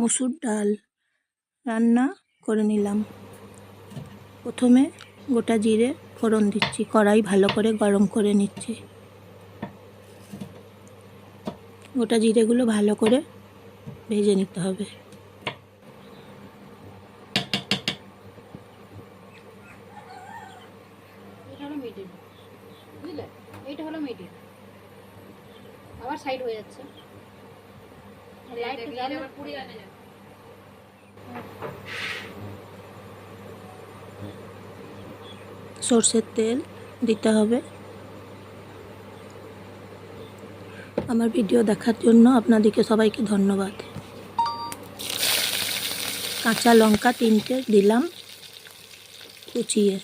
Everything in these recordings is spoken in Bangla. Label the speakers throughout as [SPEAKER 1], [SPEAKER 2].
[SPEAKER 1] মুসুর ডাল রান্না করে নিলাম। প্রথমে গোটা জিরে ফোড়ন দিচ্ছি, কড়াই ভালো করে গরম করে নিচ্ছি। গোটা জিরেগুলো ভালো করে ভেজে নিতে হবে।
[SPEAKER 2] আবার সাইড হয়ে যাচ্ছে।
[SPEAKER 1] সর্ষের তেল দিতে হবে। আমার ভিডিও দেখার জন্য আপনাদেরকে সবাইকে ধন্যবাদ। কাঁচা লঙ্কা তিনটে দিলাম কুচিয়ে।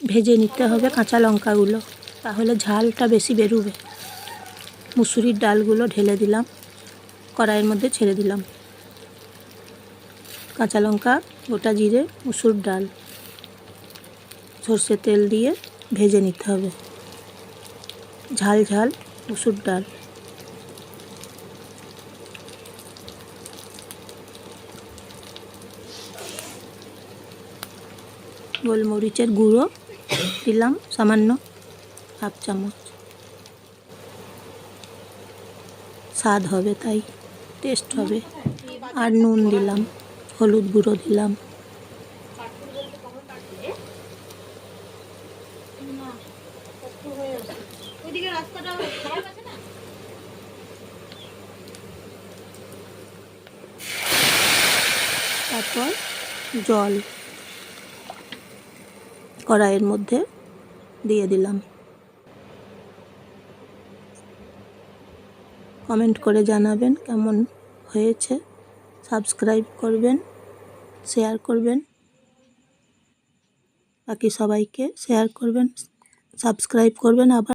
[SPEAKER 1] ভেজে নিতে হবে কাঁচা লঙ্কাগুলো, তাহলে ঝালটা বেশি বেরোবে। মুসুরির ডালগুলো ঢেলে দিলাম, কড়াইয়ের মধ্যে ছেড়ে দিলাম। কাঁচা লঙ্কা, গোটা জিরে, মুসুর ডাল। সর্ষে তেল দিয়ে ভেজে নিতে হবে। ঝাল ঝাল মুসুর ডাল। গোলমরিচের গুঁড়ো দিলাম সামান্য হাফ চামচ। স্বাদ হবে, তাই টেস্ট হবে। আর নুন দিলাম, হলুদ গুঁড়ো দিলাম। তারপর জল কড়াইয়ের মধ্যে দিয়ে দিলাম। কমেন্ট করে জানাবেন কেমন হয়েছে। সাবস্ক্রাইব করবেন, শেয়ার করবেন। বাকি সবাইকে শেয়ার করবেন, সাবস্ক্রাইব করবেন। আবার